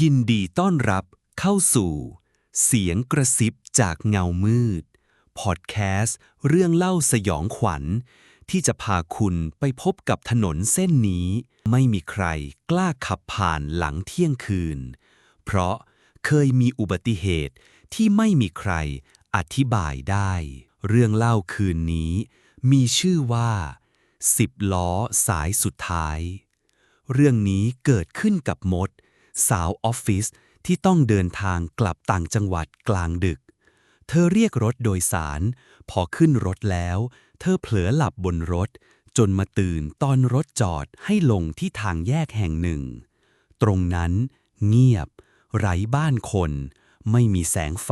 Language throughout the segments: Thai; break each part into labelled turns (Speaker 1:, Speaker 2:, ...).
Speaker 1: ยินดีต้อนรับเข้าสู่ เสียงกระซิบจากเงามืด พอดแคสต์เรื่องเล่าสยองขวัญ ที่จะพาคุณไปพบกับถนนเส้นนี้ ไม่มีใครกล้าขับผ่านหลังเที่ยงคืน เพราะเคยมีอุบัติเหตุที่ไม่มีใครอธิบายได้ เรื่องเล่าคืนนี้ มีชื่อว่าสิบล้อสายสุดท้าย เรื่องนี้เกิดขึ้นกับมด สาวออฟฟิศที่ต้องเดินทางกลับต่างจังหวัดกลางดึก เธอเรียกรถโดยสาร พอขึ้นรถแล้ว เธอเผลอหลับบนรถ จนมาตื่นตอนรถจอดให้ลงที่ทางแยกแห่งหนึ่ง ตรงนั้น เงียบ ไร้บ้านคน ไม่มีแสงไฟ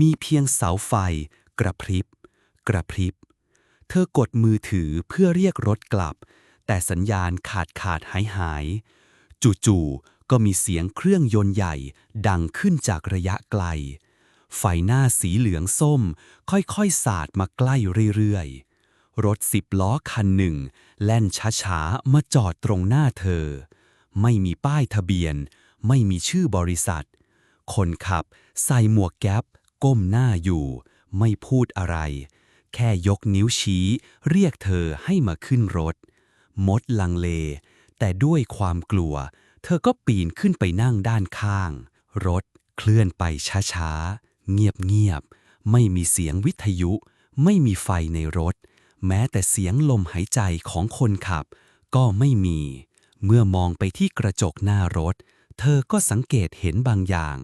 Speaker 1: มีเพียงเสาไฟ กระพริบ กระพริบ เธอกดมือถือเพื่อเรียกรถกลับ แต่สัญญาณขาดขาดหายหาย จู่ๆ ก็มีเสียงเครื่องยนต์ใหญ่ ดังขึ้นจากระยะไกล ไฟหน้าสีเหลืองส้ม ค่อยๆ สาดมาใกล้เรื่อยๆ รถสิบล้อคันหนึ่ง แล่นช้าๆ มาจอดตรงหน้าเธอ ไม่มีป้ายทะเบียน ไม่มีชื่อบริษัท คนขับใส่หมวกแก๊ป ก้มหน้าอยู่ ไม่พูดอะไร แค่ยกนิ้วชี้ เรียกเธอให้มาขึ้นรถ มดลังเล แต่ด้วยความกลัว เธอก็ปีนขึ้นไปนั่งด้านข้าง รถเคลื่อนไปช้าๆ เงียบๆ ไม่มีเสียงวิทยุ ไม่มีไฟในรถ แม้แต่เสียงลมหายใจของคนขับ ก็ไม่มี เมื่อมองไปที่กระจกหน้ารถ เธอก็สังเกตเห็นบางอย่าง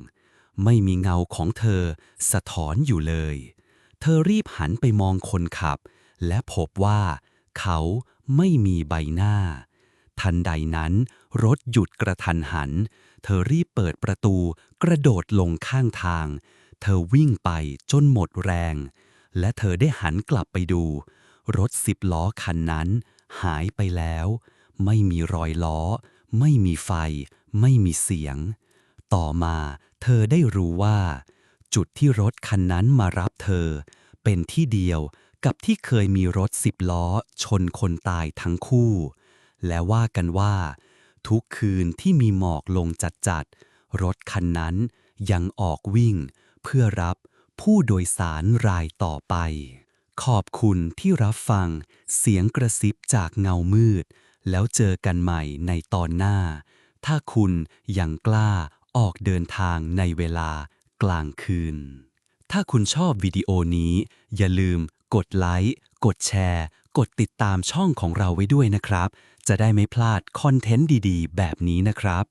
Speaker 1: ไม่มีเงาของเธอ สะท้อนอยู่เลย เธอรีบหันไปมองคนขับ และพบว่า เขาไม่มีใบหน้า ทันใดนั้น รถหยุดกระทันหัน เธอรีบเปิดประตู กระโดดลงข้างทาง เธอวิ่งไปจนหมดแรง และเธอได้หันกลับไปดู รถสิบล้อคันนั้น หายไปแล้ว ไม่มีรอยล้อ ไม่มีไฟ ไม่มีเสียง ต่อมาเธอได้รู้ว่า จุดที่รถคันนั้นมารับเธอ เป็นที่เดียวกับที่เคยมีรถสิบล้อชนคนตายทั้งคู่ และว่ากันว่า ทุกคืนที่มีหมอกลงจัดๆ รถคันนั้นยังออกวิ่ง เพื่อรับผู้โดยสารรายต่อไป ขอบคุณที่รับฟังเสียงกระซิบจากเงามืด แล้วเจอกันใหม่ในตอนหน้า ถ้าคุณยังกล้าออกเดินทางในเวลากลางคืน ถ้าคุณชอบวิดีโอนี้ อย่าลืมกดไลค์ กดแชร์ กดติดตามช่องของเราไว้ด้วยนะครับ จะได้ไม่พลาดคอนเทนต์ดีๆ แบบนี้นะครับ